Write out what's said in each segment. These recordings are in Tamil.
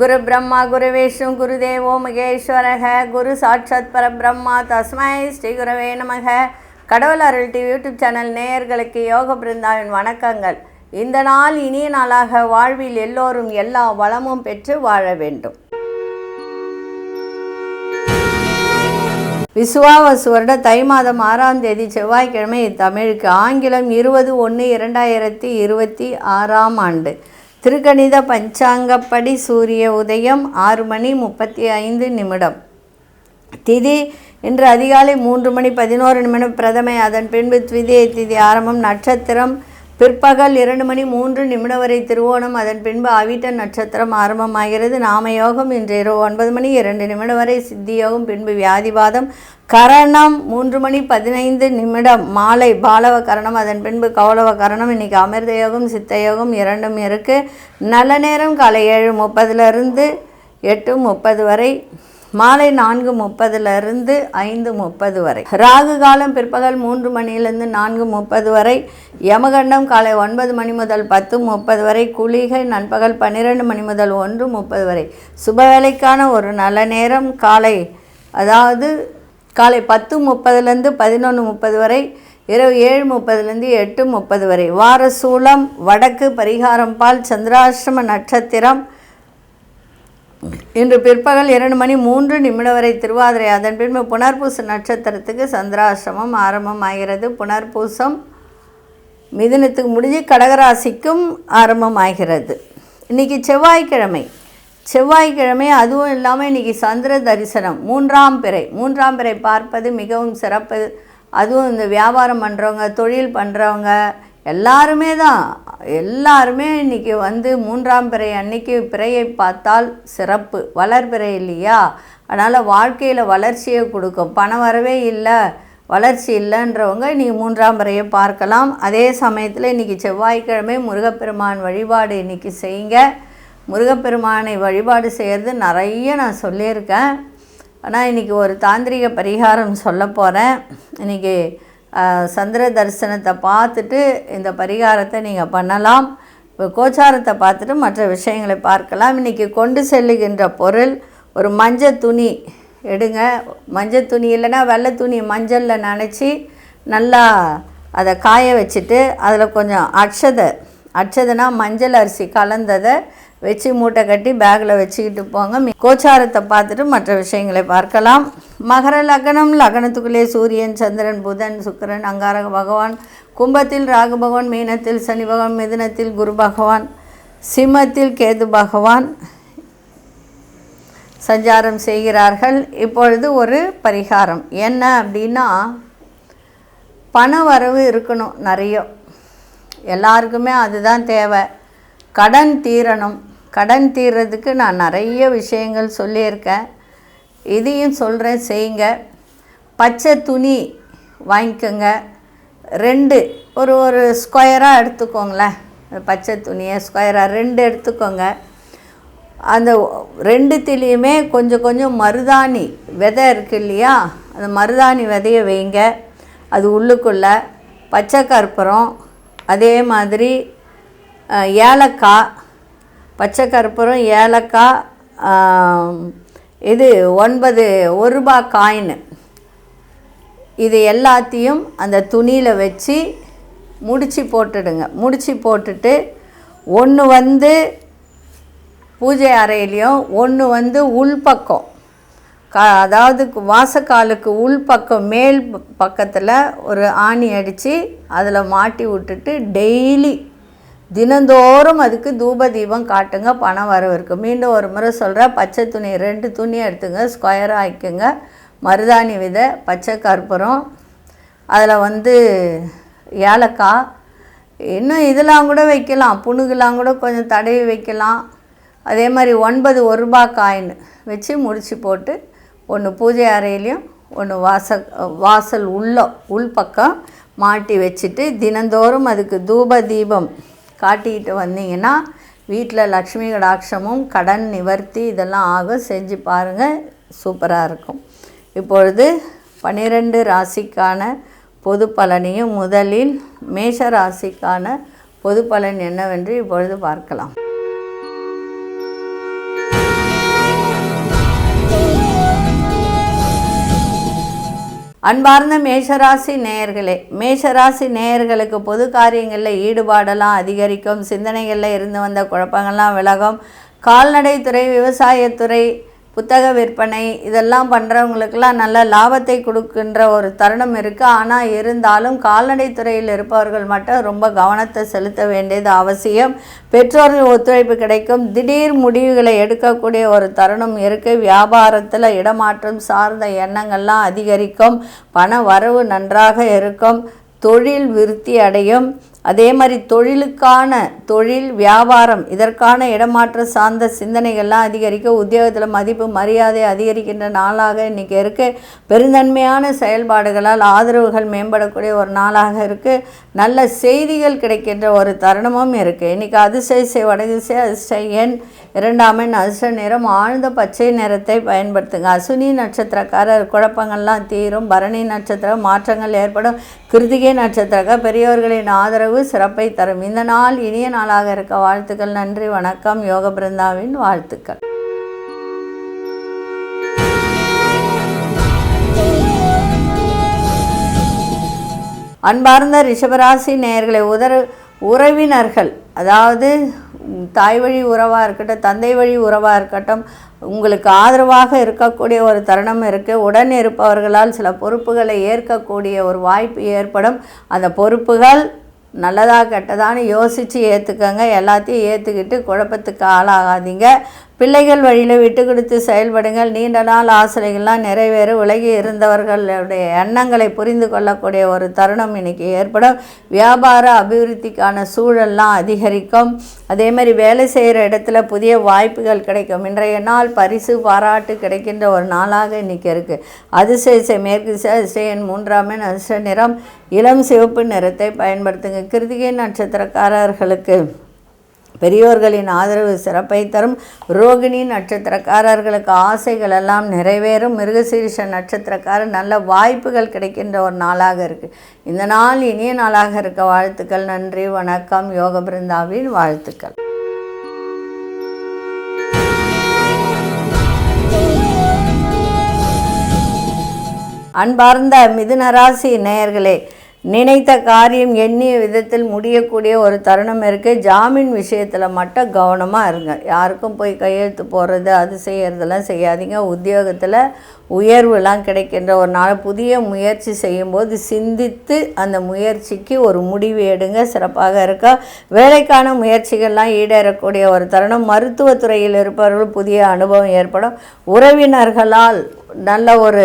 குரு பிரம்மா குரு விஷ்ணு குரு தேவோ மகேஸ்வரக குரு சாட்சாத் பரபிரம்மா தஸ்மை ஸ்ரீ குருவே நமக. கடவுள் அருள் டிவி யூடியூப் சேனல் நேயர்களுக்கு யோக பிருந்தாவின் வணக்கங்கள். இந்த நாள் இனிய நாளாக வாழ்வில் எல்லோரும் எல்லா வளமும் பெற்று வாழ வேண்டும். விசுவாவசு வருட தை மாதம் ஆறாம் தேதி செவ்வாய்க்கிழமை தமிழுக்கு ஆங்கிலம் இருபது ஒன்று இரண்டாயிரத்தி இருபத்தி ஆறாம் ஆண்டு. திருக்கணித பஞ்சாங்கப்படி சூரிய உதயம் ஆறு மணி முப்பத்தி ஐந்து நிமிடம். திதி இன்று அதிகாலை மூன்று மணி பதினோரு நிமிடம். பிரதமை அதன் பின்பு த்விதியை திதி ஆரம்பம் நட்சத்திரம். பிற்பகல் இரண்டு மணி மூன்று நிமிடம் வரை திருவோணம். அதன் பின்பு அவிட்ட நட்சத்திரம் ஆரம்பமாகிறது. நாமயோகம் இன்று இரவு ஒன்பது மணி இரண்டு நிமிடம் வரை சித்தியோகம் பின்பு வியாதிவாதம். கரணம் மூன்று மணி பதினைந்து நிமிடம். மாலை பாலவ கரணம் அதன் பின்பு கௌளவ கரணம் இன்னைக்கு அமிர்த யோகம் சித்த யோகம் இரண்டும் இருக்குது நல்ல நேரம் காலை ஏழு முப்பதுலேருந்து எட்டு முப்பது வரை மாலை நான்கு முப்பதுலேருந்து ஐந்து முப்பது வரை. ராகு காலம் பிற்பகல் மூன்று மணியிலிருந்து நான்கு முப்பது வரை. யமகண்டம் காலை ஒன்பது மணி முதல் பத்து முப்பது வரை. குளிகை நண்பகல் பன்னிரெண்டு மணி முதல் ஒன்று முப்பது வரை. சுப வேலைக்கான ஒரு நல்ல நேரம் காலை அதாவது காலை பத்து முப்பதுலேருந்து பதினொன்று முப்பது வரை. இரவு ஏழு முப்பதுலேருந்து எட்டு முப்பது வரை. வார சூளம் வடக்கு பரிகாரம் பால் சந்திராசிரம நட்சத்திரம் இன்று பிற்பகல் இரண்டு மணி மூன்று நிமிடம் வரை திருவாதிரை அதன் பின்பு புனர்பூச நட்சத்திரத்துக்கு சந்திராசிரமம் ஆரம்பம் ஆகிறது புனர்பூசம் மிதுனத்துக்கு முடிஞ்சு கடகராசிக்கும் ஆரம்பம் ஆகிறது இன்றைக்கி செவ்வாய்க்கிழமை. செவ்வாய்க்கிழமை அதுவும் இல்லாமல் இன்றைக்கி சந்திர தரிசனம் மூன்றாம் பிறை. மூன்றாம் பிறை பார்ப்பது மிகவும் சிறப்பு. அதுவும் இந்த வியாபாரம் பண்ணுறவங்க தொழில் பண்ணுறவங்க எல்லாருமே தான். எல்லாருமே இன்றைக்கி வந்து மூன்றாம் பிறை அன்னைக்கு பிறையை பார்த்தால் சிறப்பு. வளர்பிறை இல்லையா? அதனால் வாழ்க்கையில் வளர்ச்சியை கொடுக்கும். பணம் வரவே இல்லை வளர்ச்சி இல்லைன்றவங்க இன்றைக்கி மூன்றாம் பிறையை பார்க்கலாம். அதே சமயத்தில் இன்றைக்கி செவ்வாய்க்கிழமை முருகப்பெருமான் வழிபாடு இன்றைக்கி செய்யுங்க. முருகப்பெருமானை வழிபாடு செய்கிறது நிறைய நான் சொல்லியிருக்கேன். ஆனால் இன்றைக்கி ஒரு தாந்திரிக பரிகாரம் சொல்ல போகிறேன் இன்றைக்கி சந்திர தரிசனத்தை பார்த்துட்டு இந்த பரிகாரத்தை நீங்கள் பண்ணலாம். இப்போ கோச்சாரத்தை பார்த்துட்டு மற்ற விஷயங்களை பார்க்கலாம். இன்றைக்கி கொண்டு செல்லுகின்ற பொருள் ஒரு மஞ்சள் துணி எடுங்க. மஞ்சள் துணி இல்லைன்னா வெள்ளை துணி மஞ்சளில் நனைச்சி நல்லா அதை காய வச்சுட்டு அதில் கொஞ்சம் அட்சதை அட்சதைனா மஞ்சள் அரிசி கலந்ததை வச்சு மூட்டை கட்டி பேக்கில் வச்சுக்கிட்டு போங்க. மி- கோச்சாரத்தை பார்த்துட்டு மற்ற விஷயங்களை பார்க்கலாம். மகர லக்னம் லக்னத்துக்குள்ளே சூரியன் சந்திரன் புதன் சுக்கிரன் அங்காரக பகவான் கும்பத்தில் ராகு பகவான் மீனத்தில் சனி பகவான் மிதுனத்தில் குரு பகவான் சிம்மத்தில் கேது பகவான் சஞ்சாரம் செய்கிறார்கள். இப்பொழுது ஒரு பரிகாரம். என்ன அப்படின்னா பண வரவு இருக்கணும் நிறைய. எல்லாருக்குமே அதுதான் தேவை. கடன் தீரணும். கடன் தீர்றதுக்கு நான் நிறைய விஷயங்கள் சொல்லியிருக்கேன். இதையும் சொல்கிறேன் செய்யுங்க. பச்சை துணி வாங்கிக்கோங்க. ரெண்டு ஒரு ஒரு ஸ்கொயராக எடுத்துக்கோங்களேன். பச்சை துணியை ஸ்கொயராக ரெண்டு எடுத்துக்கோங்க. அந்த ரெண்டுத்திலையுமே கொஞ்சம் கொஞ்சம் மருதாணி விதை இருக்கு இல்லையா? அந்த மருதாணி விதைய வைங்க. அது உள்ளுக்குள்ளே பச்சை கற்பூரம் அதே மாதிரி ஏலக்காய் பச்சை கற்பூரம் ஏலக்காய் இது ஒன்பது ஒரு ரூபா காயின். இது எல்லாத்தையும் அந்த துணியில் வச்சு முடித்து போட்டுடுங்க. முடித்து போட்டுட்டு ஒன்று வந்து பூஜை அறையிலையும் ஒன்று வந்து உள்பக்கம் கா அதாவது வாசக்காலுக்கு உள்பக்கம் மேல் பக்கத்தில் ஒரு ஆணி அடித்து அதில் மாட்டி விட்டுட்டு டெய்லி தினந்தோறும் அதுக்கு தூப தீபம் காட்டுங்க பணம் வரவிருக்கு. மீண்டும் ஒரு முறை சொல்கிறேன் பச்சை துணி ரெண்டு துணி எடுத்துங்க ஸ்கொயராக ஆக்கிக்கோங்க மருதாணி விதை பச்சை கற்பூரம் அதில் வந்து ஏலக்காய். இன்னும் இதெல்லாம் கூட வைக்கலாம் புணுகுலாம் கூட கொஞ்சம் தடவி வைக்கலாம். அதே மாதிரி ஒன்பது ஒரு ரூபா காயின் வச்சு முடிச்சு போட்டு ஒன்று பூஜை அறையிலையும் ஒன்று வாச வாசல் உள்ள உள்பக்கம் மாட்டி வச்சுட்டு தினந்தோறும் அதுக்கு தூப தீபம் காட்டிக்கிட்டு வந்தீங்கன்னா வீட்டில் லக்ஷ்மி கடாட்சமும் கடன் நிவர்த்தி இதெல்லாம் ஆகும். செஞ்சு பாருங்கள் சூப்பராக இருக்கும். இப்பொழுது பன்னிரெண்டு ராசிக்கான பொது பலனையும் முதலில் மேஷ ராசிக்கான பொது பலன் என்னவென்று இப்பொழுது பார்க்கலாம். அன்பார்ந்த மேஷராசி நேயர்களே மேஷராசி நேயர்களுக்கு பொது காரியங்களில் ஈடுபாடெல்லாம் அதிகரிக்கும் சிந்தனைகளில் இருந்து வந்த குழப்பங்கள்லாம் விலகும். கால்நடைத்துறை விவசாயத்துறை புத்தக விற்பனை இதெல்லாம் பண்ணுறவங்களுக்கெல்லாம் நல்ல லாபத்தை கொடுக்கின்ற ஒரு தருணம் இருக்குது ஆனால் இருந்தாலும் கால்நடை துறையில் இருப்பவர்கள் மட்டும் ரொம்ப கவனத்தை செலுத்த வேண்டியது அவசியம். பெற்றோர்கள் ஒத்துழைப்பு கிடைக்கும். திடீர் முடிவுகளை எடுக்கக்கூடிய ஒரு தருணம் இருக்குது வியாபாரத்தில் இடமாற்றம் சார்ந்த எண்ணங்கள்லாம் அதிகரிக்கும். பண வரவு நன்றாக இருக்கும். தொழில் விருத்தி அடையும். அதே மாதிரி தொழிலுக்கான தொழில் வியாபாரம் இதற்கான இடமாற்ற சார்ந்த சிந்தனைகள்லாம் அதிகரிக்க உத்தியோகத்தில் மதிப்பு மரியாதை அதிகரிக்கின்ற நாளாக இன்றைக்கி இருக்குது பெருந்தன்மையான செயல்பாடுகளால் ஆதரவுகள் மேம்படக்கூடிய ஒரு நாளாக இருக்குது நல்ல செய்திகள் கிடைக்கின்ற ஒரு தருணமும் இருக்குது இன்றைக்கி அதிசய வடதிசை அதிசய எண் இரண்டாம் எண் அதிர்ஷ்ட நிறம் ஆழ்ந்த பச்சை நிறத்தை பயன்படுத்துங்க. அசுனி நட்சத்திரக்காரர் குழப்பங்கள்லாம் தீரும். பரணி நட்சத்திரம் மாற்றங்கள் ஏற்படும். கிருத்திகை நட்சத்திரக்கார பெரியவர்களின் ஆதரவு சிறப்பை தரும். இந்த நாள் இனிய நாளாக இருக்க வாழ்த்துக்கள். நன்றி வணக்கம். யோக பிருந்தாவின் வாழ்த்துக்கள். அன்பார்ந்த ரிஷபராசி நேயர்களை உதர உறவினர்கள் அதாவது தாய் வழி உறவாக இருக்கட்டும் தந்தை வழி உறவாக இருக்கட்டும் உங்களுக்கு ஆதரவாக இருக்கக்கூடிய ஒரு தருணம் இருக்குது உடன் இருப்பவர்களால் சில பொறுப்புகளை ஏற்கக்கூடிய ஒரு வாய்ப்பு ஏற்படும். அந்த பொறுப்புகள் நல்லதாக கெட்டதான்னு யோசித்து ஏற்றுக்கங்க எல்லாத்தையும் ஏற்றுக்கிட்டு குழப்பத்துக்கு ஆளாகாதீங்க. பிள்ளைகள் வழியில் விட்டு கொடுத்து செயல்படுங்கள். நீண்ட நாள் ஆசைகள்லாம் நிறைவேற உலகி இருந்தவர்களுடைய எண்ணங்களை புரிந்து கொள்ளக்கூடிய ஒரு தருணம் இன்னைக்கு ஏற்படும். வியாபார அபிவிருத்திக்கான சூழல்லாம் அதிகரிக்கும். அதேமாதிரி வேலை செய்கிற இடத்துல புதிய வாய்ப்புகள் கிடைக்கும். இன்றைய நாள் பரிசு பாராட்டு கிடைக்கின்ற ஒரு நாளாக இன்றைக்கி இருக்குது அதிசய மேற்கு அதிசயன் மூன்றாம் எண் நிறம் இளம் சிவப்பு நிறத்தை பயன்படுத்துங்க. கிருத்திகை நட்சத்திரக்காரர்களுக்கு பெரியோர்களின் ஆதரவு சிறப்பை தரும். ரோகிணி நட்சத்திரக்காரர்களுக்கு ஆசைகள் எல்லாம் நிறைவேறும். மிருகசீரிஷ நட்சத்திரக்காரர் நல்ல வாய்ப்புகள் கிடைக்கின்ற ஒரு நாளாக இருக்குது இந்த நாள் இனிய நாளாக இருக்க வாழ்த்துக்கள். நன்றி வணக்கம். யோக பிருந்தாவின் வாழ்த்துக்கள். அன்பார்ந்த மிதுனராசி நேயர்களே நினைத்த காரியம் எண்ணிய விதத்தில் முடியக்கூடிய ஒரு தருணம் இருக்குது ஜாமீன் விஷயத்தில் மட்டும் கவனமாக இருங்க. யாருக்கும் போய் கையெழுத்து போடுறது அது செய்கிறதெல்லாம் செய்யாதீங்க. உத்தியோகத்தில் உயர்வுலாம் கிடைக்கின்ற ஒரு நாள். புதிய முயற்சி செய்யும்போது சிந்தித்து அந்த முயற்சிக்கு ஒரு முடிவு எடுங்க. சிறப்பாக இருக்கா. வேலைக்கான முயற்சிகள்லாம் ஈடேறக்கூடிய ஒரு தருணம். மருத்துவத்துறையில் இருப்பவர்கள் புதிய அனுபவம் ஏற்படும். உறவினர்களால் நல்ல ஒரு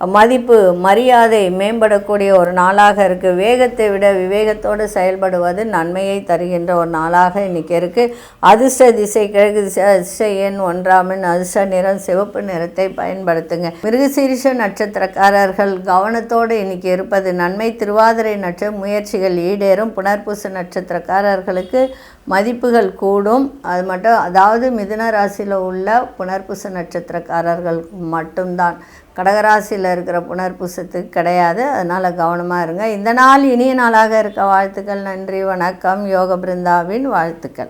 மதிப்பு மரியாதை மேம்படக்கூடிய ஒரு நாளாக இருக்குது வேகத்தை விட விவேகத்தோடு செயல்படுவது நன்மையை தருகின்ற ஒரு நாளாக இன்றைக்கி இருக்குது அதிர்ஷ்ட திசை கிழக்கு திசை அதிர்ஷ்ட எண் ஒன்றாம் அதிர்ஷ்ட நிறம் சிவப்பு நிறத்தை பயன்படுத்துங்க. மிருகசீரிஷ நட்சத்திரக்காரர்கள் கவனத்தோடு இன்னைக்கு இருப்பது நன்மை. திருவாதிரை நட்ச முயற்சிகள் ஈடேறும். புனர்பூச நட்சத்திரக்காரர்களுக்கு மதிப்புகள் கூடும். அது மட்டும் அதாவது மிதுன ராசியில் உள்ள புனர்பூச நட்சத்திரக்காரர்கள் மட்டும்தான். கடகராசியில் இருக்கிற புனர்பூசத்துக்கு கிடையாது. அதனால் கவனமாக இருங்க. இந்த நாள் இனிய நாளாக இருக்க வாழ்த்துக்கள். நன்றி வணக்கம். யோக பிருந்தாவின் வாழ்த்துக்கள்.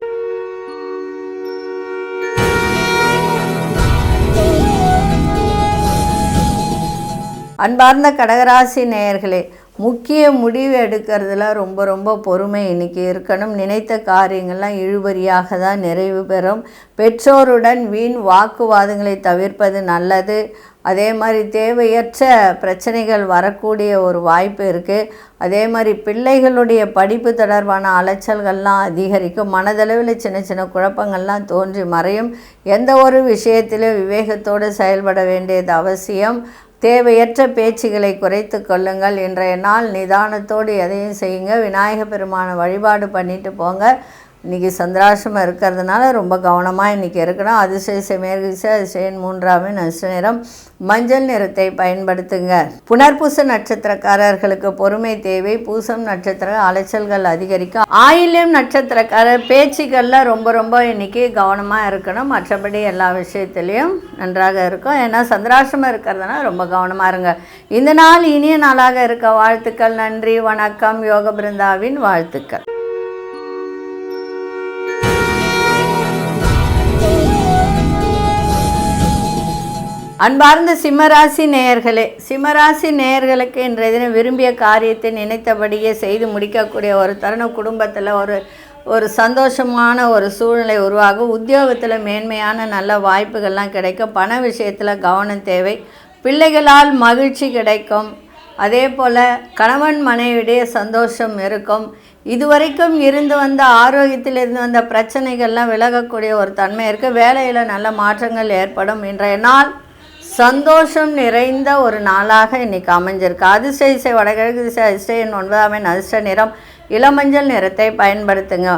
அன்பார்ந்த கடகராசி நேயர்களே முக்கிய முடிவு எடுக்கிறதுல ரொம்ப ரொம்ப பொறுமை இன்றைக்கி இருக்கணும். நினைத்த காரியங்கள்லாம் இழுபறியாக தான் நிறைவு பெறும். பெற்றோருடன் வீண் வாக்குவாதங்களை தவிர்ப்பது நல்லது. அதே மாதிரி தேவையற்ற பிரச்சனைகள் வரக்கூடிய ஒரு வாய்ப்பு இருக்குது அதே மாதிரி பிள்ளைகளுடைய படிப்பு தொடர்பான அலைச்சல்கள்லாம் அதிகரிக்கும். மனதளவில் சின்ன சின்ன குழப்பங்கள்லாம் தோன்றி மறையும். எந்த ஒரு விஷயத்திலும் விவேகத்தோடு செயல்பட வேண்டியது அவசியம். தேவையற்ற பேச்சுகளை குறைத்து கொள்ளுங்கள். இன்றைய நாள் நிதானத்தோடு எதையும் செய்யுங்க. விநாயக பெருமான வழிபாடு பண்ணிட்டு போங்க. இன்றைக்கி சந்திராசிரமம் இருக்கிறதுனால ரொம்ப கவனமாக இன்றைக்கி இருக்கணும். அதிசயசை மேற்கிசை அதிசயன் மூன்றாமே நஷ்ட நிறம் மஞ்சள் நிறத்தை பயன்படுத்துங்க. புனர்பூச நட்சத்திரக்காரர்களுக்கு பொறுமை தேவை. பூசம் நட்சத்திர அலைச்சல்கள் அதிகரிக்கும். ஆயில்யம் நட்சத்திரக்காரர் பேச்சுக்களில் ரொம்ப ரொம்ப இன்றைக்கி கவனமாக இருக்கணும். மற்றபடி எல்லா விஷயத்துலேயும் நன்றாக இருக்கும். ஏன்னா சந்திராசிரமம் இருக்கிறதுனால ரொம்ப கவனமாக இருங்க. இந்த நாள் இனிய நாளாக இருக்க. வாழ்த்துக்கள் நன்றி வணக்கம். யோக பிருந்தாவின் வாழ்த்துக்கள். அன்பார்ந்த சிம்மராசி நேயர்களே சிம்மராசி நேயர்களுக்கு இன்றைய தினம் விரும்பிய காரியத்தை நினைத்தபடியே செய்து முடிக்கக்கூடிய ஒரு தருணம் குடும்பத்தில் ஒரு ஒரு சந்தோஷமான ஒரு சூழ்நிலை உருவாகும். உத்தியோகத்தில் மேன்மையான நல்ல வாய்ப்புகள்லாம் கிடைக்கும். பண விஷயத்தில் கவனம் தேவை. பிள்ளைகளால் மகிழ்ச்சி கிடைக்கும். அதே போல் கணவன் மனைவிடைய சந்தோஷம் இருக்கும். இதுவரைக்கும் இருந்து வந்த ஆரோக்கியத்தில் இருந்து வந்த பிரச்சனைகள்லாம் விலகக்கூடிய ஒரு தன்மை இருக்குது வேலையில் நல்ல மாற்றங்கள் ஏற்படும். இன்றைய நாள் சந்தோஷம் நிறைந்த ஒரு நாளாக இன்னைக்கு அமைஞ்சிருக்கு. அதிர்ஷ்ட இசை வடகிழக்கு திசை அதிர்ஷ்ட எண் ஒன்பதாம் எண் அதிர்ஷ்ட நிறம் இளமஞ்சள் நிறத்தை பயன்படுத்துங்க.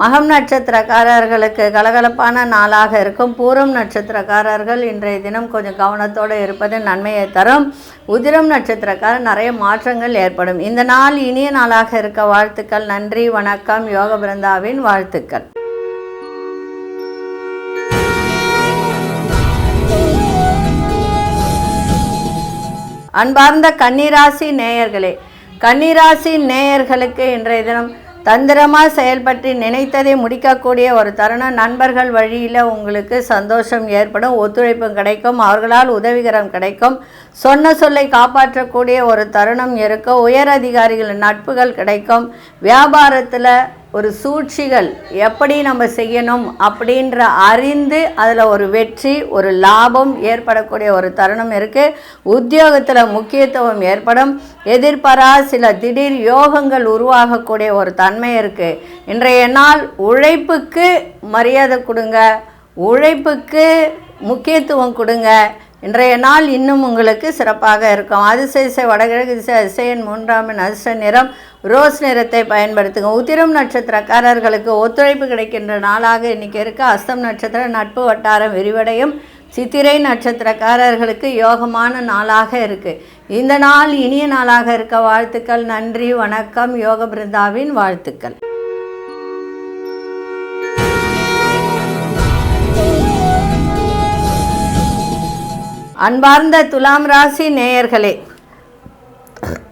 மகம் நட்சத்திரக்காரர்களுக்கு கலகலப்பான நாளாக இருக்கும். பூரம் நட்சத்திரக்காரர்கள் இன்றைய தினம் கொஞ்சம் கவனத்தோடு இருப்பது நன்மையை தரும். உதிரம் நட்சத்திரக்காரர் நிறைய மாற்றங்கள் ஏற்படும். இந்த நாள் இனிய நாளாக இருக்க வாழ்த்துக்கள். நன்றி வணக்கம். யோக பிருந்தாவின் வாழ்த்துக்கள். அன்பார்ந்த கன்னிராசி நேயர்களே கன்னிராசி நேயர்களுக்கு இன்றைய தினம் தந்திரமாக செயல்பட்டு நினைத்ததை முடிக்கக்கூடிய ஒரு தருணம் நண்பர்கள் வழியில் உங்களுக்கு சந்தோஷம் ஏற்படும் ஒத்துழைப்பும் கிடைக்கும் அவர்களால் உதவிகரம் கிடைக்கும். சொன்ன சொல்லை காப்பாற்றக்கூடிய ஒரு தருணம் இருக்கும் உயர் அதிகாரிகள் நட்புகள் கிடைக்கும். வியாபாரத்தில் ஒரு சூழ்ச்சிகள் எப்படி நம்ம செய்யணும் அப்படின்ற அறிந்து அதில் ஒரு வெற்றி ஒரு லாபம் ஏற்படக்கூடிய ஒரு தருணம் இருக்குது உத்தியோகத்தில் முக்கியத்துவம் ஏற்படும். எதிர்பாரா சில திடீர் யோகங்கள் உருவாகக்கூடிய ஒரு தன்மை இருக்குது இன்றைய நாள் உழைப்புக்கு மரியாதை கொடுங்க. உழைப்புக்கு முக்கியத்துவம் கொடுங்க. இன்றைய நாள் இன்னும் உங்களுக்கு சிறப்பாக இருக்கும். அதிசய வடகிழக்கு திசை அதிசயன் மூன்றாம் எண் அதிர்ஷ்ட நிறம் ரோஸ் நிறத்தை பயன்படுத்துங்க. உத்திரம் நட்சத்திரக்காரர்களுக்கு ஒத்துழைப்பு கிடைக்கின்ற நாளாக இன்னைக்கு இருக்கு. அஸ்தம் நட்சத்திர நட்பு வட்டாரம் விரிவடையும். சித்திரை நட்சத்திரக்காரர்களுக்கு யோகமான நாளாக இருக்குது இந்த நாள் இனிய நாளாக இருக்க. வாழ்த்துக்கள் நன்றி வணக்கம். யோக பிருந்தாவின் வாழ்த்துக்கள். அன்பார்ந்த துலாம் ராசி நேயர்களே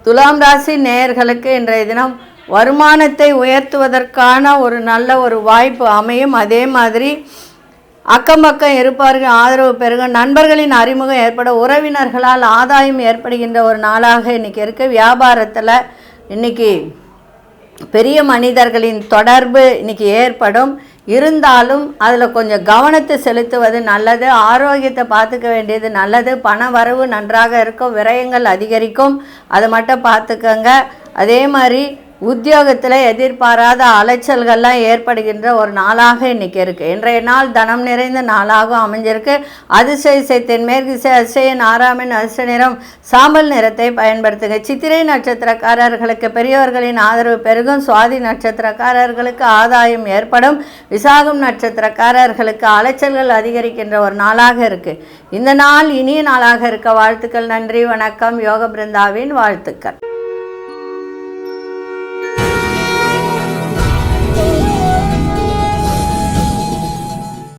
துலாம் ராசி நேயர்களுக்கு இன்றைய தினம் வருமானத்தை உயர்த்துவதற்கான ஒரு நல்ல ஒரு வாய்ப்பு அமையும். அதே மாதிரி அக்கம் பக்கம் இருப்பார்கள் ஆதரவு பெருக நண்பர்களின் அறிமுகம் ஏற்பட உறவினர்களால் ஆதாயம் ஏற்படுகின்ற ஒரு நாளாக இன்றைக்கி இருக்குது வியாபாரத்தில் இன்றைக்கி பெரிய மனிதர்களின் தொடர்பு இன்னைக்கு ஏற்படும். இருந்தாலும் அதில் கொஞ்சம் கவனத்தை செலுத்துவது நல்லது ஆரோக்கியத்தை பார்த்துக்க வேண்டியது நல்லது பண வரவு நன்றாக இருக்கும் விரயங்கள் அதிகரிக்கும். அதை மட்டும் பார்த்துக்கோங்க. அதே மாதிரி உத்தியோகத்தில் எதிர்பாராத அலைச்சல்கள்லாம் ஏற்படுகின்ற ஒரு நாளாக இன்றைக்கி இருக்குது இன்றைய நாள் தனம் நிறைந்த நாளாகவும் அமைஞ்சிருக்கு. அதிசய இசை தென்மேற்கு இசை அதிசயன் ஆறாமின் அதிர்ஷ்ட நிறம் சாம்பல் நிறத்தை பயன்படுத்துங்க. சித்திரை நட்சத்திரக்காரர்களுக்கு பெரியவர்களின் ஆதரவு பெருகும். சுவாதி நட்சத்திரக்காரர்களுக்கு ஆதாயம் ஏற்படும். விசாகம் நட்சத்திரக்காரர்களுக்கு அலைச்சல்கள் அதிகரிக்கின்ற ஒரு நாளாக இருக்குது இந்த நாள் இனிய நாளாக இருக்க வாழ்த்துக்கள். நன்றி வணக்கம். யோக பிருந்தாவின் வாழ்த்துக்கள்.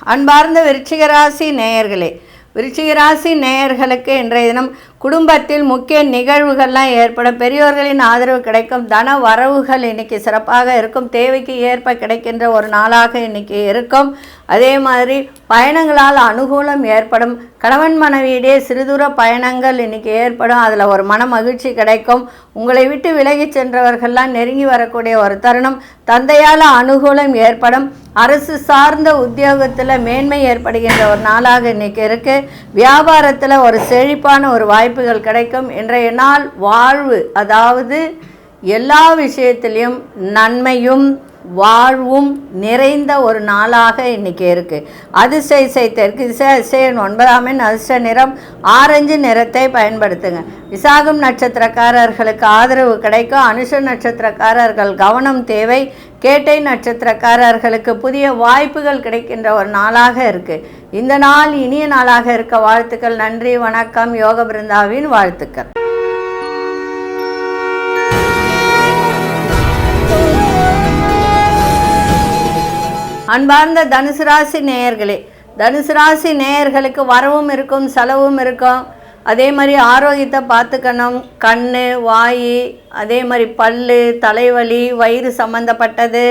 அன்பார்ந்த விருச்சிகராசி நேயர்களே விருச்சிகராசி நேயர்களுக்கு இன்றைய தினம் குடும்பத்தில் முக்கிய நிகழ்வுகள்லாம் ஏற்படும். பெரியோர்களின் ஆதரவு கிடைக்கும். தன வரவுகள் இன்னைக்கு சிறப்பாக இருக்கும். தேவைக்கு ஏற்ப கிடைக்கின்ற ஒரு நாளாக இன்னைக்கு இருக்கும். அதே மாதிரி பயணங்களால் அனுகூலம் ஏற்படும். கணவன் மனைவியிடையே சிறுதூர பயணங்கள் இன்னைக்கு ஏற்படும். அதில் ஒரு மன மகிழ்ச்சி கிடைக்கும். உங்களை விட்டு விலகி சென்றவர்கள்லாம் நெருங்கி வரக்கூடிய ஒரு தருணம். தந்தையால் அனுகூலம் ஏற்படும். அரசு சார்ந்த உத்தியோகத்தில் மேன்மை ஏற்படுகின்ற ஒரு நாளாக இன்னைக்கு இருக்குது வியாபாரத்தில் ஒரு செழிப்பான ஒரு வாய்ப்புகள் கிடைக்கும் இன்றைய நாள் வாழ்வு அதாவது எல்லா விஷயத்திலையும் நன்மையும் வாழ்வும் நிறைந்த ஒரு நாளாக இன்னைக்கு இருக்குது அதிர்ஷ்ட இசை தெற்கு ஒன்பதாம் எண் அதிர்ஷ்ட நிறம் ஆரஞ்சு நிறத்தை பயன்படுத்துங்க. விசாகம் நட்சத்திரக்காரர்களுக்கு ஆதரவு கிடைக்கும். அனுஷ நட்சத்திரக்காரர்கள் கவனம் தேவை. கேட்டை நட்சத்திரக்காரர்களுக்கு புதிய வாய்ப்புகள் கிடைக்கின்ற ஒரு நாளாக இருக்குது இந்த நாள் இனிய நாளாக இருக்க வாழ்த்துக்கள். நன்றி வணக்கம். யோக பிருந்தாவின் வாழ்த்துக்கள். அன்பார்ந்த தனுசு ராசி நேயர்களே தனுசு ராசி நேயர்களுக்கு வரவும் இருக்கும் செலவும் இருக்கும். அதே மாதிரி ஆரோக்கியத்தை பார்த்துக்கணும். கண் வாய் அதே மாதிரி பல் தலைவலி வயிறு சம்மந்தப்பட்டது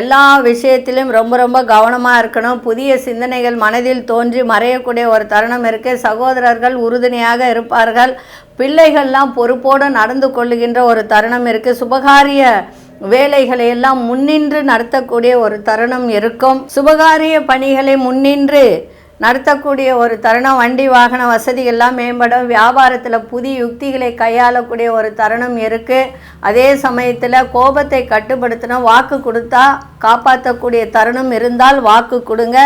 எல்லா விஷயத்திலும் ரொம்ப ரொம்ப கவனமாக இருக்கணும். புதிய சிந்தனைகள் மனதில் தோன்றி மறையக்கூடிய ஒரு தருணம் இருக்குது சகோதரர்கள் உறுதுணையாக இருப்பார்கள். பிள்ளைகள்லாம் பொறுப்போடு நடந்து கொள்ளுகின்ற ஒரு தருணம் இருக்குது சுபகாரிய வேலைகளை எல்லாம் முன்னின்று நடத்தக்கூடிய ஒரு தருணம் இருக்கும். சுபகாரிய பணிகளை முன்னின்று நடத்தக்கூடிய ஒரு தருணம் வண்டி வாகன வசதி எல்லாம் மேம்படும். வியாபாரத்தில் புதிய யுக்திகளை கையாளக்கூடிய ஒரு தருணம் இருக்குது அதே சமயத்தில் கோபத்தை கட்டுப்படுத்தினா வாக்கு கொடுத்தா காப்பாற்றக்கூடிய தருணம் இருந்தால் வாக்கு கொடுங்க.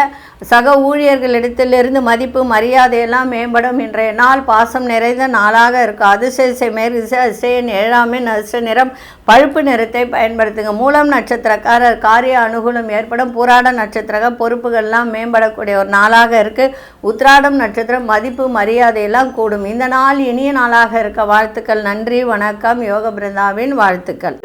சக ஊழியர்களிடத்திலிருந்து மதிப்பு மரியாதையெல்லாம் மேம்படும். இன்றைய நாள் பாசம் நிறைந்த நாளாக இருக்கும் அதிசய மேற்கு அசையின் ஏழாமே நஷ்ட நிறம் பழுப்பு நிறத்தை பயன்படுத்துங்க. மூலம் நட்சத்திரக்காரர் காரிய அனுகூலம் ஏற்படும். புராட நட்சத்திர பொறுப்புகள்லாம் மேம்படக்கூடிய ஒரு நாளாக இருக்குது உத்ராடம் நட்சத்திரம் மதிப்பு மரியாதையெல்லாம் கூடும். இந்த நாள் இனிய நாளாக இருக்க. வாழ்த்துக்கள் நன்றி வணக்கம். யோக பிருந்தாவின் வாழ்த்துக்கள்.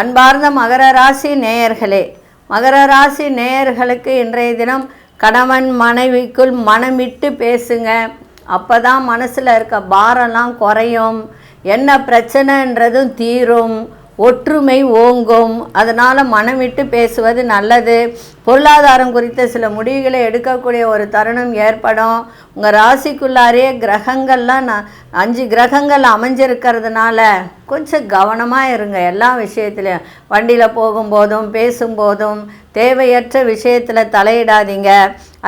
அன்பார்ந்த மகர ராசி நேயர்களே மகர ராசி நேயர்களுக்கு இன்றைய தினம் கணவன் மனைவிக்குள் மனமிட்டு பேசுங்க. அப்போ தான் மனசில் இருக்க பாரம்லாம் குறையும். என்ன பிரச்சனைன்றதும் தீரும். ஒற்றுமை ஓங்கும். அதனால் மனம் விட்டு பேசுவது நல்லது. பொருளாதாரம் குறித்த சில முடிவுகளை எடுக்கக்கூடிய ஒரு தருணம் ஏற்படும். உங்கள் ராசிக்குள்ளாரே கிரகங்கள்லாம் நான் அஞ்சு கிரகங்கள் அமைஞ்சிருக்கிறதுனால கொஞ்சம் கவனமாக இருங்க. எல்லா விஷயத்துலையும். வண்டியில் போகும்போதும் பேசும்போதும் தேவையற்ற விஷயத்தில் தலையிடாதீங்க.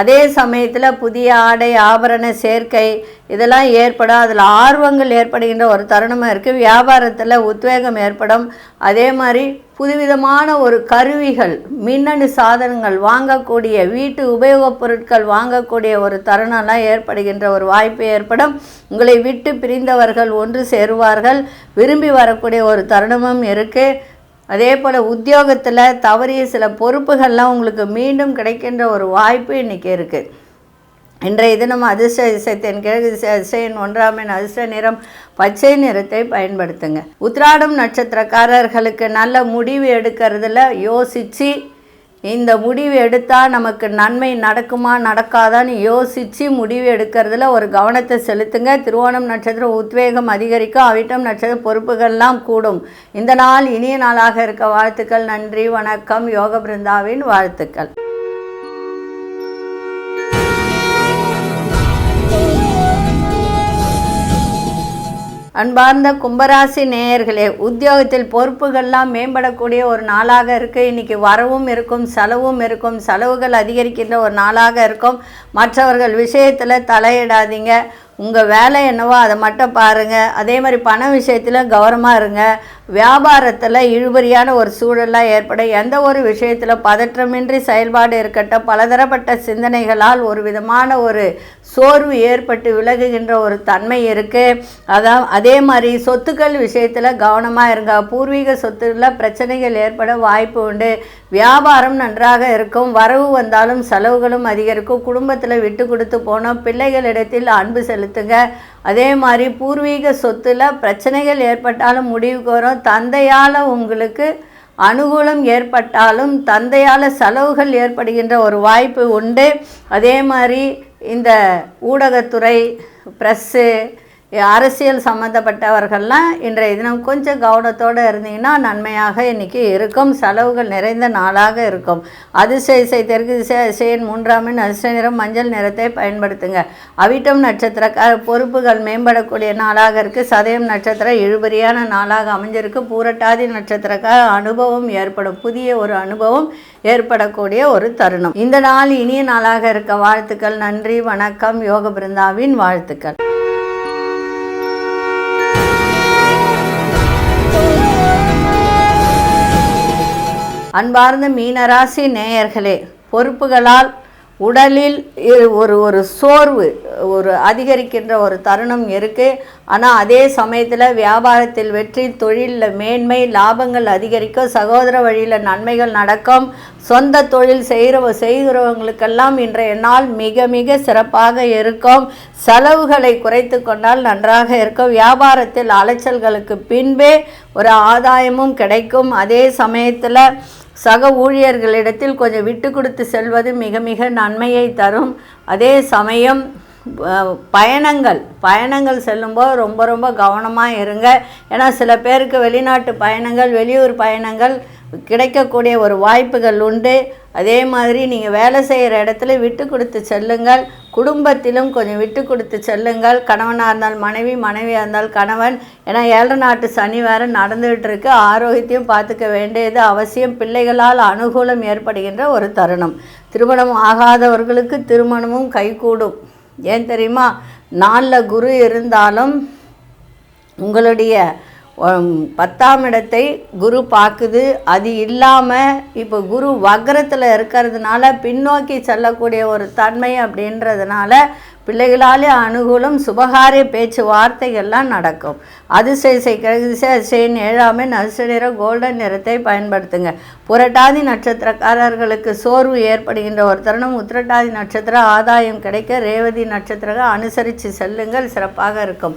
அதே சமயத்தில் புதிய ஆடை ஆபரண சேர்க்கை இதெல்லாம் ஏற்படும் அதில் ஆர்வங்கள் ஏற்படுகின்ற ஒரு தருணமாக இருக்குது வியாபாரத்தில் உத்வேகம் ஏற்படும். அதே மாதிரி புதுவிதமான ஒரு கருவிகள் மின்னணு சாதனங்கள் வாங்கக்கூடிய வீட்டு உபயோகப் பொருட்கள் வாங்கக்கூடிய ஒரு தருணம்லாம் ஏற்படுகின்ற ஒரு வாய்ப்பு ஏற்படும். உங்களை விட்டு பிரிந்தவர்கள் ஒன்று சேருவார்கள். விரும்பி வரக்கூடிய ஒரு தருணமும் இருக்குது அதே போல் உத்தியோகத்தில் தவறிய சில பொறுப்புகள்லாம் உங்களுக்கு மீண்டும் கிடைக்கின்ற ஒரு வாய்ப்பு இன்றைக்கி இருக்குது இன்றைய தினம் அதிர்ஷ்ட இசைத்தின் கிழக்கு அதிசயன் ஒன்றாம் எண் அதிர்ஷ்ட நிறம் பச்சை நிறத்தை பயன்படுத்துங்க. உத்ராடம் நட்சத்திரக்காரர்களுக்கு நல்ல முடிவு எடுக்கிறதுல யோசித்து இந்த முடிவு எடுத்தால் நமக்கு நன்மை நடக்குமா நடக்காதான்னு யோசித்து முடிவு எடுக்கிறதுல ஒரு கவனத்தை செலுத்துங்க. திருவோணம் நட்சத்திரம் உத்வேகம் அதிகரிக்கும் அவிட்டம் நட்சத்திர பொறுப்புகள்லாம் கூடும். இந்த நாள் இனிய நாளாக இருக்க. வாழ்த்துக்கள் நன்றி வணக்கம். யோக பிருந்தாவின் வாழ்த்துக்கள். அன்பார்ந்த கும்பராசி நேயர்களே உத்தியோகத்தில் பொறுப்புகள்லாம் மேம்படக்கூடிய ஒரு நாளாக இருக்குது இன்றைக்கி வரவும் இருக்கும் செலவும் இருக்கும் செலவுகள் அதிகரிக்கின்ற ஒரு நாளாக இருக்கும். மற்றவர்கள் விஷயத்தில் தலையிடாதீங்க. உங்கள் வேலை என்னவோ அதை மட்டும் பாருங்கள் அதே மாதிரி பண விஷயத்தில் கவனமாக இருங்க. வியாபாரத்தில் இழுபறியான ஒரு சூழலாக ஏற்பட எந்த ஒரு விஷயத்தில் பதற்றமின்றி செயல்பாடு இருக்கட்டும் பலதரப்பட்ட சிந்தனைகளால் ஒரு விதமான ஒரு சோர்வு ஏற்பட்டு விலகுகின்ற ஒரு தன்மை இருக்குது அதான் அதே மாதிரி சொத்துக்கள் விஷயத்தில் கவனமாக இருங்க. பூர்வீக சொத்துல பிரச்சனைகள் ஏற்பட வாய்ப்பு உண்டு. வியாபாரம் நன்றாக இருக்கும். வரவு வந்தாலும் செலவுகளும் அதிகரிக்கும். குடும்பத்தில் விட்டு கொடுத்து போனோம். பிள்ளைகளிடத்தில் அன்பு செலுத்துங்க அதே மாதிரி பூர்வீக சொத்தில் பிரச்சனைகள் ஏற்பட்டாலும் முடிவுக்கு வரும் தந்தையால் உங்களுக்கு அனுகூலம் ஏற்பட்டாலும் தந்தையால் செலவுகள் ஏற்படுகின்ற ஒரு வாய்ப்பு உண்டு. அதே மாதிரி இந்த ஊடகத்துறை ப்ரெஸ்ஸு அரசியல் சம்மந்தப்பட்டவர்கள்லாம் இன்றைய தினம் கொஞ்சம் கவனத்தோடு இருந்தீங்கன்னா நன்மையாக இன்றைக்கி இருக்கும். செலவுகள் நிறைந்த நாளாக இருக்கும். அதிசய இசை தெற்கு திசை இசையின் மூன்றாம் அதிர்ஷ்ட நிறம் மஞ்சள் நிறத்தை பயன்படுத்துங்க. அவிட்டம் நட்சத்திர பொறுப்புகள் மேம்படக்கூடிய நாளாக இருக்குது சதயம் நட்சத்திரம் இழுபறியான நாளாக அமைஞ்சிருக்கு. பூரட்டாதி நட்சத்திரக்கார அனுபவம் ஏற்படும். புதிய ஒரு அனுபவம் ஏற்படக்கூடிய ஒரு தருணம். இந்த நாள் இனிய நாளாக இருக்க. வாழ்த்துக்கள் நன்றி வணக்கம். யோக பிருந்தாவின் வாழ்த்துக்கள். அன்பார்ந்த மீனராசி நேயர்களே பொறுப்புகளால் உடலில் ஒரு ஒரு சோர்வு ஒரு அதிகரிக்கின்ற ஒரு தருணம் இருக்குது ஆனால் அதே சமயத்தில் வியாபாரத்தில் வெற்றி தொழிலில் மேன்மை லாபங்கள் அதிகரிக்கும் சகோதர வழியில் நன்மைகள் நடக்கும். சொந்த தொழில் செய்கிற செய்கிறவங்களுக்கெல்லாம் இன்றைய நாள் மிக மிக சிறப்பாக இருக்கும். செலவுகளை குறைத்து கொண்டால் நன்றாக இருக்கும். வியாபாரத்தில் அலைச்சல்களுக்கு பின்பே ஒரு ஆதாயமும் கிடைக்கும். அதே சமயத்தில் சக ஊழியர்களிடத்தில் கொஞ்சம் விட்டு கொடுத்து செல்வது மிக மிக நன்மையை தரும். அதே சமயம் பயணங்கள் பயணங்கள் செல்லும்போது ரொம்ப ரொம்ப கவனமாக இருங்க. ஏன்னா சில பேருக்கு வெளிநாட்டு பயணங்கள் வெளியூர் பயணங்கள் கிடைக்கக்கூடிய ஒரு வாய்ப்புகள் உண்டு. அதே மாதிரி நீங்கள் வேலை செய்கிற இடத்துல விட்டு கொடுத்து செல்லுங்கள். குடும்பத்திலும் கொஞ்சம் விட்டு கொடுத்து செல்லுங்கள். கணவனாக இருந்தால் மனைவி மனைவியாக இருந்தால் கணவன். ஏன்னா ஏழரை நாட்டு சனி வேறு நடந்துகிட்டு இருக்கு ஆரோக்கியத்தையும் பார்த்துக்க வேண்டியது அவசியம். பிள்ளைகளால் அனுகூலம் ஏற்படுகின்ற ஒரு தருணம். திருமணம் ஆகாதவர்களுக்கு திருமணமும் கைகூடும். ஏன் தெரியுமா? நாளில் குரு இருந்தாலும் உங்களுடைய பத்தாம் இடத்தை குரு பார்க்குது. அது இல்லாமல் இப்போ குரு வக்ரத்தில் இருக்கிறதுனால பின்னோக்கி செல்லக்கூடிய ஒரு தன்மை அப்படின்றதுனால பிள்ளைகளாலே அனுகூலம் சுபகாரிய பேச்சு வார்த்தைகள்லாம் நடக்கும். அதிசய கிழதிசை அதிசயின் ஏழாமே நரிசு நிற கோல்டன் நிறத்தை பயன்படுத்துங்க. புரட்டாதி நட்சத்திரக்காரர்களுக்கு சோர்வு ஏற்படுகின்ற ஒரு தருணம் உத்திரட்டாதி நட்சத்திர ஆதாயம் கிடைக்க ரேவதி நட்சத்திரம் அனுசரித்து செல்லுங்கள் சிறப்பாக இருக்கும்.